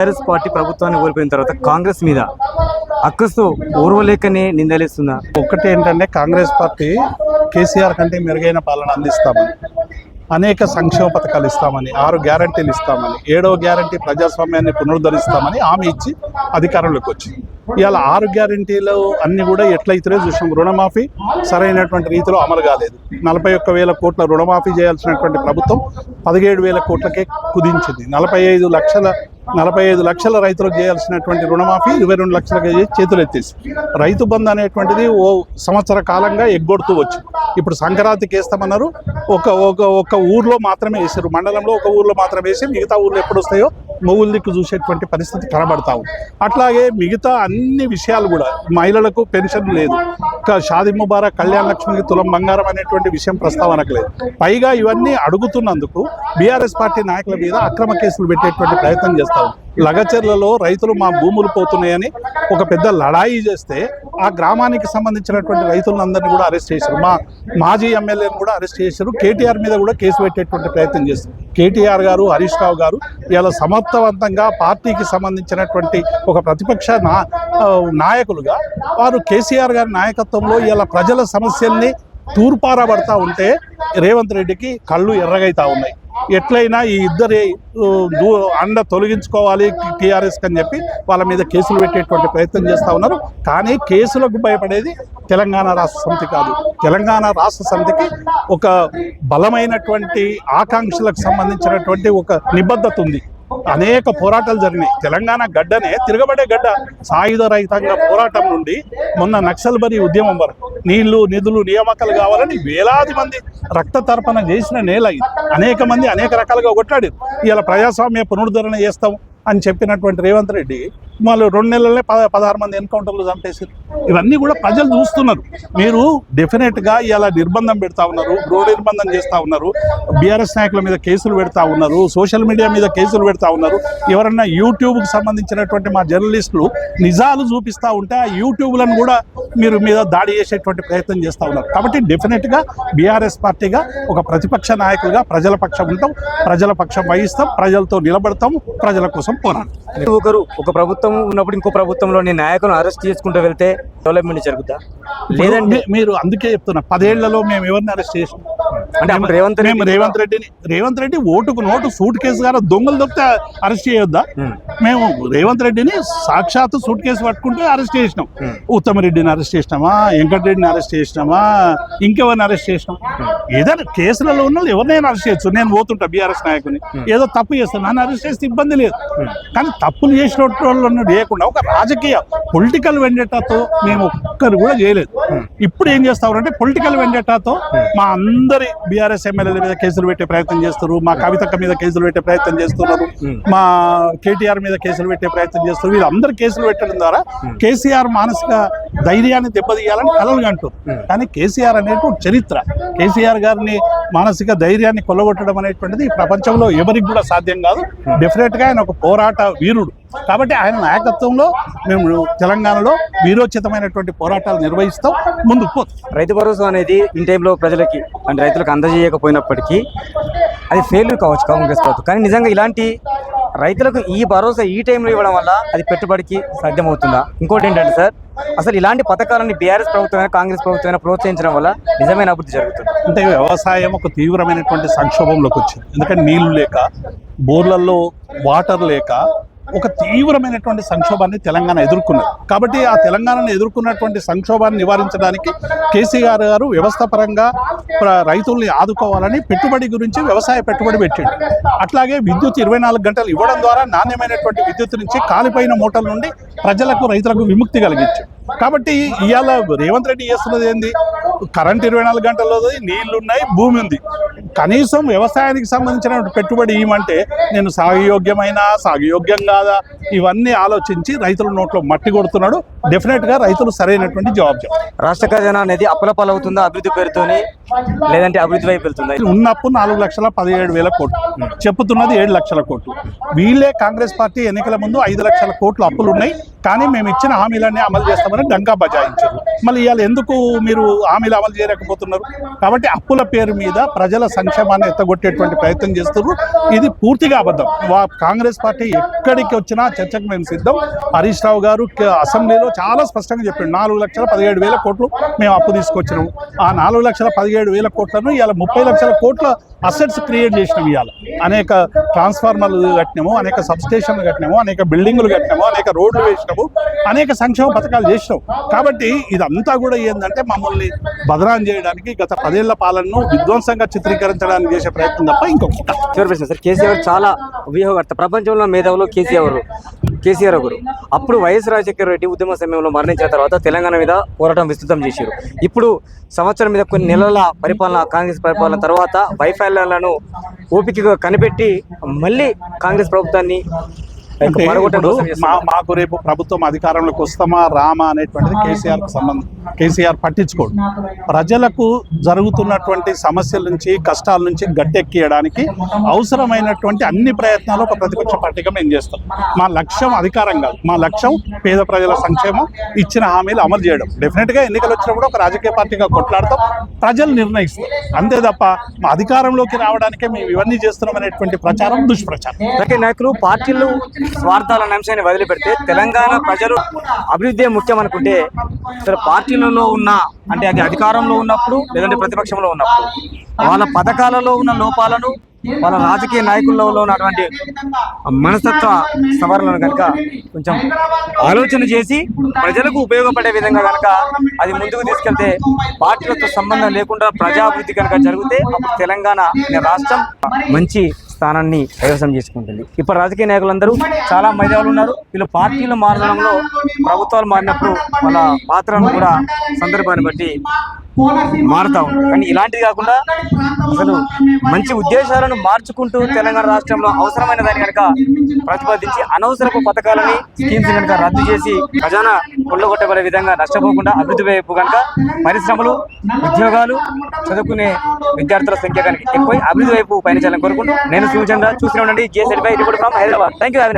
TRS party ప్రభుత్వాన్ని కోల్పోయిన తర్వాత కాంగ్రెస్ మీద అక్కస్తో ఓర్వలేకనే నిందలేస్తున్నా ఒకటి ఏంటంటే కాంగ్రెస్ పార్టీ కేసీఆర్ కంటే మెరుగైన పాలన అందిస్తామని అనేక సంక్షేమ పథకాలు ఇస్తామని ఆరు గ్యారంటీలు ఇస్తామని ఏడవ గ్యారంటీ ప్రజాస్వామ్యాన్ని పునరుద్ధరిస్తామని హామీ ఇచ్చి అధికారంలోకి వచ్చింది. ఇవాళ ఆరు గ్యారంటీలు అన్ని కూడా ఎట్లయితే చూసినాం రుణమాఫీ సరైనటువంటి రీతిలో అమలు కాలేదు. నలభై ఒక్క వేల కోట్ల రుణమాఫీ చేయాల్సినటువంటి ప్రభుత్వం పదిహేడు వేల కోట్లకే కుదించింది. నలభై ఐదు లక్షల నలభై ఐదు లక్షల రైతులకు చేయాల్సినటువంటి రుణమాఫీ ఇరవై రెండు లక్షలకు చేసి చేతులు ఎత్తేసి రైతు బంధు అనేటువంటిది ఓ సంవత్సర కాలంగా ఎగ్గొడుతూ వచ్చు ఇప్పుడు సంక్రాంతికి వేస్తామన్నారు ఒక ఒక ఒక ఊర్లో మాత్రమే వేసారు మండలంలో ఒక ఊర్లో మాత్రమే వేసి మిగతా ఊర్లో ఎప్పుడు వస్తాయో మొగుల దిక్కు చూసేటువంటి పరిస్థితి కనబడతా ఉంది. అట్లాగే మిగతా అన్ని విషయాలు కూడా మహిళలకు పెన్షన్ లేదు. షాది ముబారక్ కళ్యాణ లక్ష్మికి తులం బంగారం అనేటువంటి విషయం ప్రస్తావనకు లేదు. పైగా ఇవన్నీ అడుగుతున్నందుకు బీఆర్ఎస్ పార్టీ నాయకుల మీద అక్రమ కేసులు పెట్టేటువంటి ప్రయత్నం చేస్తారు చేస్తాం. లగచర్లలో రైతులు మా భూములు పోతున్నాయని ఒక పెద్ద లడాయి చేస్తే ఆ గ్రామానికి సంబంధించినటువంటి రైతులందరినీ కూడా అరెస్ట్ చేశారు. మా మాజీ ఎమ్మెల్యేని కూడా అరెస్ట్ చేశారు. కేటీఆర్ మీద కూడా కేసు పెట్టేటువంటి ప్రయత్నం చేశారు. కేటీఆర్ గారు హరీష్ రావు గారు ఇలా సమర్థవంతంగా పార్టీకి సంబంధించినటువంటి ఒక ప్రతిపక్ష నా నాయకులుగా వారు కేసీఆర్ గారి నాయకత్వంలో ఇలా ప్రజల సమస్యల్ని తూర్పారబడతా ఉంటే రేవంత్ రెడ్డికి కళ్ళు ఎర్రగైతా ఉన్నాయి. ఎట్లయినా ఈ ఇద్దరి దూ- అండ తొలగించుకోవాలి టీఆర్ఎస్కి అని చెప్పి వాళ్ళ మీద కేసులు పెట్టేటువంటి ప్రయత్నం చేస్తూ ఉన్నారు. కానీ కేసులకు భయపడేది తెలంగాణ రాష్ట్ర సమితి కాదు. తెలంగాణ రాష్ట్ర సమితికి ఒక బలమైనటువంటి ఆకాంక్షలకు సంబంధించినటువంటి ఒక నిబద్ధత ఉంది. అనేక పోరాటాలు జరిగినాయి. తెలంగాణ గడ్డనే తిరగబడే గడ్డ. సాయుధ రహితంగా పోరాటం నుండి మొన్న నక్సల్బరి ఉద్యమం వరకు నీళ్ళు నిధులు నియామకాలు కావాలని వేలాది మంది రక్త తర్పణ చేసిన నేల ఇది. అనేక మంది అనేక రకాలుగా కొట్లాడారు. ఇలా ప్రజాస్వామ్య పునరుద్ధరణ చేస్తాం అని చెప్పినటువంటి రేవంత్ రెడ్డి మళ్ళీ రెండు నెలలనే పద పదహారు మంది ఎన్కౌంటర్లు చంపేసారు ఇవన్నీ కూడా ప్రజలు చూస్తున్నారు. మీరు డెఫినెట్గా ఇలా నిర్బంధం పెడతా ఉన్నారు గృహ నిర్బంధం చేస్తూ ఉన్నారు బీఆర్ఎస్ నాయకుల మీద కేసులు పెడతా ఉన్నారు సోషల్ మీడియా మీద కేసులు పెడతా ఉన్నారు. ఎవరన్నా యూట్యూబ్కి సంబంధించినటువంటి మా జర్నలిస్టులు నిజాలు చూపిస్తూ ఉంటే ఆ యూట్యూబ్లను కూడా మీరు మీద దాడి చేసేటువంటి ప్రయత్నం చేస్తూ ఉన్నారు. కాబట్టి డెఫినెట్గా బీఆర్ఎస్ పార్టీగా ఒక ప్రతిపక్ష నాయకులుగా ప్రజల పక్షం ఉంటాం ప్రజల పక్షం వహిస్తాం ప్రజలతో నిలబడతాం ప్రజల కోసం పోరాడతాం. ఒకరు ఒక ప్రభుత్వం ఉన్నప్పుడు ఇంకో ప్రభుత్వంలో నీ నాయకులను అరెస్ట్ చేసుకుంటూ వెళ్తే డెవలప్మెంట్ జరుగుతా లేదంటే మీరు అందుకే చెప్తున్నా పదేళ్ళలో మేము ఎవరిని అరెస్ట్ చేసినాం? అంటే అప్పుడు రేవంత్ మేము రెడ్డి రేవంత్ రెడ్డిని రేవంత్ రెడ్డి ఓటుకు నోటు సూట్ కేసు గారు దొంగలు దొరికితే అరెస్ట్ చేయొద్దా. మేము. రేవంత్ రెడ్డిని సాక్షాత్తు సూట్ కేసు పట్టుకుంటే అరెస్ట్ చేసినాం. ఉత్తమ రెడ్డిని అరెస్ట్ చేసినామా? వెంకటరెడ్డిని అరెస్ట్ చేసినామా? ఇంకెవరిని అరెస్ట్ చేసినాం? ఏదైనా కేసులలో ఉన్న వాళ్ళు ఎవరినైనా అరెస్ట్ చేయొచ్చు. నేను పోతుంటా బీఆర్ఎస్ నాయకుని. ఏదో తప్పు చేస్తాను. నన్ను అరెస్ట్ చేస్తే ఇబ్బంది లేదు. కానీ తప్పులు చేసిన వాళ్ళను లేకుండా ఒక రాజకీయ పొలిటికల్ వెండేటాతో మేము ఒక్కరు కూడా చేయలేదు. ఇప్పుడు ఏం చేస్తామంటే పొలిటికల్ వెండేటాతో మా అందరి బీఆర్ఎస్ ఎమ్మెల్యేల మీద కేసులు పెట్టే ప్రయత్నం చేస్తారు మా కవితక్క మీద కేసులు పెట్టే ప్రయత్నం చేస్తున్నారు. మా కేటీఆర్ మీద కేసులు పెట్టే ప్రయత్నం చేస్తారు వీళ్ళందరూ కేసులు పెట్టడం ద్వారా కేసీఆర్ మానసిక ధైర్యాన్ని దెబ్బతీయాలని కలలు అంటారు కానీ కేసీఆర్ అనేటువంటి చరిత్ర. కేసీఆర్ గారిని మానసిక ధైర్యాన్ని కొల్లగొట్టడం అనేటువంటిది ఈ ప్రపంచంలో ఎవరికి కూడా సాధ్యం కాదు. డెఫినెట్గా ఆయన ఒక పోరాట వీరుడు. కాబట్టి ఆయన నాయకత్వంలో మేము తెలంగాణలో వీరోచితమైనటువంటి పోరాటాలు నిర్వహిస్తాం ముందుకు పోతాం. రైతు భరోసా అనేది ఇన్ టైంలో ప్రజలకి అంటే రైతులకు అందజేయకపోయినప్పటికీ అది ఫెయిల్యూర్ కావచ్చు కాంగ్రెస్ ప్రభుత్వం. కానీ నిజంగా ఇలాంటి రైతులకు ఈ భరోసా ఈ టైంలో ఇవ్వడం వల్ల అది పెట్టుబడికి సాధ్యమవుతుందా? ఇంకోటి ఏంటంటే సార్ అసలు ఇలాంటి పథకాలని బీఆర్ఎస్ ప్రభుత్వమైన కాంగ్రెస్ ప్రభుత్వమైన ప్రోత్సహించడం వల్ల నిజమైన అభివృద్ధి జరుగుతుంది. అంటే వ్యవసాయం ఒక తీవ్రమైనటువంటి సంక్షోభంలోకి వచ్చింది. ఎందుకంటే నీళ్ళు లేక బోర్లలో వాటర్ లేక ఒక తీవ్రమైనటువంటి సంక్షోభాన్ని తెలంగాణ ఎదుర్కొన్నది. కాబట్టి ఆ తెలంగాణను ఎదుర్కొన్నటువంటి సంక్షోభాన్ని నివారించడానికి కేసీఆర్ గారు వ్యవస్థపరంగా రైతుల్ని ఆదుకోవాలని పెట్టుబడి గురించి వ్యవసాయ పెట్టుబడి పెట్టిండు. అట్లాగే విద్యుత్ ఇరవై నాలుగు గంటలు ఇవ్వడం ద్వారా నాణ్యమైనటువంటి విద్యుత్ నుంచి కాలిపోయిన మూటల నుండి ప్రజలకు రైతులకు విముక్తి కలిగించాడు. కాబట్టి ఇవాళ రేవంత్ రెడ్డి చేస్తున్నది ఏంది? కరెంట్ ఇరవై నాలుగు గంటల్లో నీళ్ళు ఉన్నాయి భూమి ఉంది కనీసం వ్యవసాయానికి సంబంధించిన పెట్టుబడి ఇవ్వమంటే నేను సాగుయోగ్యమైన సాగుయోగ్యం కాదా? ఇవన్నీ ఆలోచించి రైతుల నోట్లో మట్టి కొడుతున్నాడు. డెఫినెట్గా రైతులు సరైనటువంటి జవాబు రాష్ట్ర ఖజానా అనేది అప్పుల పాలవుతుందా అభివృద్ధి పేరుతోని? లేదంటే అభివృద్ధి వైపు వెళ్తుందా? ఉన్నప్పు నాలుగు లక్షల పదిహేడు వేల కోట్లు. చెప్పుతున్నది ఏడు లక్షల కోట్లు. వీళ్ళే కాంగ్రెస్ పార్టీ ఎన్నికల ముందు ఐదు లక్షల కోట్లు అప్పులు ఉన్నాయి కానీ మేము ఇచ్చిన హామీలన్నీ అమలు చేస్తామని గంగా బజాయించారు. మళ్ళీ ఇవాళ ఎందుకు మీరు హామీలు అమలు చేయలేకపోతున్నారు? కాబట్టి అప్పుల పేరు మీద ప్రజల సంక్షేమాన్ని ఎత్తగొట్టేటువంటి ప్రయత్నం చేస్తున్నారు. ఇది పూర్తిగా అబద్ధం. వా కాంగ్రెస్ పార్టీ ఎక్కడికి వచ్చినా చర్చకు మేము సిద్ధం. హరీష్ రావు గారు అసెంబ్లీలో చాలా స్పష్టంగా చెప్పాడు. నాలుగు లక్షల పదిహేడు వేల కోట్లు మేము అప్పు తీసుకొచ్చినాము ఆ నాలుగు లక్షల పదిహేడు వేల కోట్లను ఇవాళ ముప్పై లక్షల కోట్ల అసెట్స్ క్రియేట్ చేసినాం ఇవాళ. అనేక ట్రాన్స్ఫార్మర్లు కట్టినాము అనేక సబ్స్టేషన్లు కట్టినాము అనేక బిల్డింగులు కట్టినాము అనేక రోడ్లు వేసినాము. అనేక సంక్షేమ పథకాలు చేసినాం కాబట్టి ఇదంతా కూడా ఏంటంటే మమ్మల్ని బదనాం చేయడానికి గత పదేళ్ళ పాలనను విధ్వంసంగా చిత్రీకరించడానికి చేసే ప్రయత్నం తప్ప ఇంకొకటి చివరి ప్రశ్న సార్ కేసీఆర్ చాలా వ్యూహకర్త. ప్రపంచంలో మేధావులు కేసీఆర్ కేసీఆర్ ఒకరు అప్పుడు వైఎస్ రాజశేఖర రెడ్డి ఉద్యమ సమయంలో మరణించిన తర్వాత తెలంగాణ మీద పోరాటం విస్తృతం చేశారు. ఇప్పుడు సంవత్సరం మీద కొన్ని నెలల పరిపాలన కాంగ్రెస్ పరిపాలన తర్వాత వైఫల్యాలను ఓపికగా కనిపెట్టి మళ్ళీ కాంగ్రెస్ ప్రభుత్వాన్ని అంటే ఇప్పుడు. మాకు రేపు ప్రభుత్వం అధికారంలోకి వస్తామా రామా అనేటువంటిది కేసీఆర్ సంబంధం కేసీఆర్ పట్టించుకోడు. ప్రజలకు జరుగుతున్నటువంటి సమస్యల నుంచి కష్టాల నుంచి గట్టెక్కియడానికి అవసరమైనటువంటి అన్ని ప్రయత్నాలు ఒక ప్రతిపక్ష పార్టీగా మేము చేస్తాం. మా లక్ష్యం అధికారం కాదు. మా లక్ష్యం పేద ప్రజల సంక్షేమం ఇచ్చిన హామీలు అమలు చేయడం. డెఫినెట్గా ఎన్నికలు వచ్చినప్పుడు ఒక రాజకీయ పార్టీగా కొట్లాడతాం. ప్రజలు నిర్ణయిస్తారు. అంతే తప్ప మా అధికారంలోకి రావడానికే మేము ఇవన్నీ చేస్తున్నాం అనేటువంటి ప్రచారం దుష్ప్రచారం. రాజకీయ నాయకులు పార్టీలు స్వార్థాల అంశాన్ని వదిలిపెడితే తెలంగాణ ప్రజలు అభివృద్ధి ముఖ్యం అనుకుంటే అసలు పార్టీలలో ఉన్న అంటే అది అధికారంలో ఉన్నప్పుడు లేదంటే ప్రతిపక్షంలో ఉన్నప్పుడు వాళ్ళ పథకాలలో ఉన్న లోపాలను వాళ్ళ రాజకీయ నాయకుల్లో ఉన్నటువంటి మనస్తత్వ సవరణలను కనుక కొంచెం ఆలోచన చేసి ప్రజలకు ఉపయోగపడే విధంగా కనుక అది ముందుకు తీసుకెళ్తే పార్టీలతో సంబంధం లేకుండా ప్రజాభివృద్ధి కనుక జరిగితే అప్పుడు తెలంగాణ అనే రాష్ట్రం మంచి స్థానాన్ని కైవసం చేసుకుంటుంది. ఇప్పుడు రాజకీయ నాయకులందరూ చాలా మేధావులు ఉన్నారు. వీళ్ళు పార్టీలు మారడంలో ప్రభుత్వాలు మారినప్పుడు వాళ్ళ పాత్రను కూడా సందర్భాన్ని బట్టి మారుతా. కానీ ఇలాంటిది కాకుండా అసలు మంచి ఉద్దేశాలను మార్చుకుంటూ తెలంగాణ రాష్ట్రంలో అవసరమైన దాన్ని కనుక ప్రతిపాదించి అనవసరపు పథకాలని స్కీమ్స్ కనుక రద్దు చేసి ఖజానా కొల్లగొట్టబడే విధంగా నష్టపోకుండా అభివృద్ధి వైపు కనుక పరిశ్రమలు ఉద్యోగాలు చదువుకునే విద్యార్థుల సంఖ్య కనుక ఎక్కువ అభివృద్ధి వైపు పయనించాలని కోరుకుంటూ నేను సూచన చూసిన ఉండండి. జేసెడ్ by report from Hyderabad. Thank you have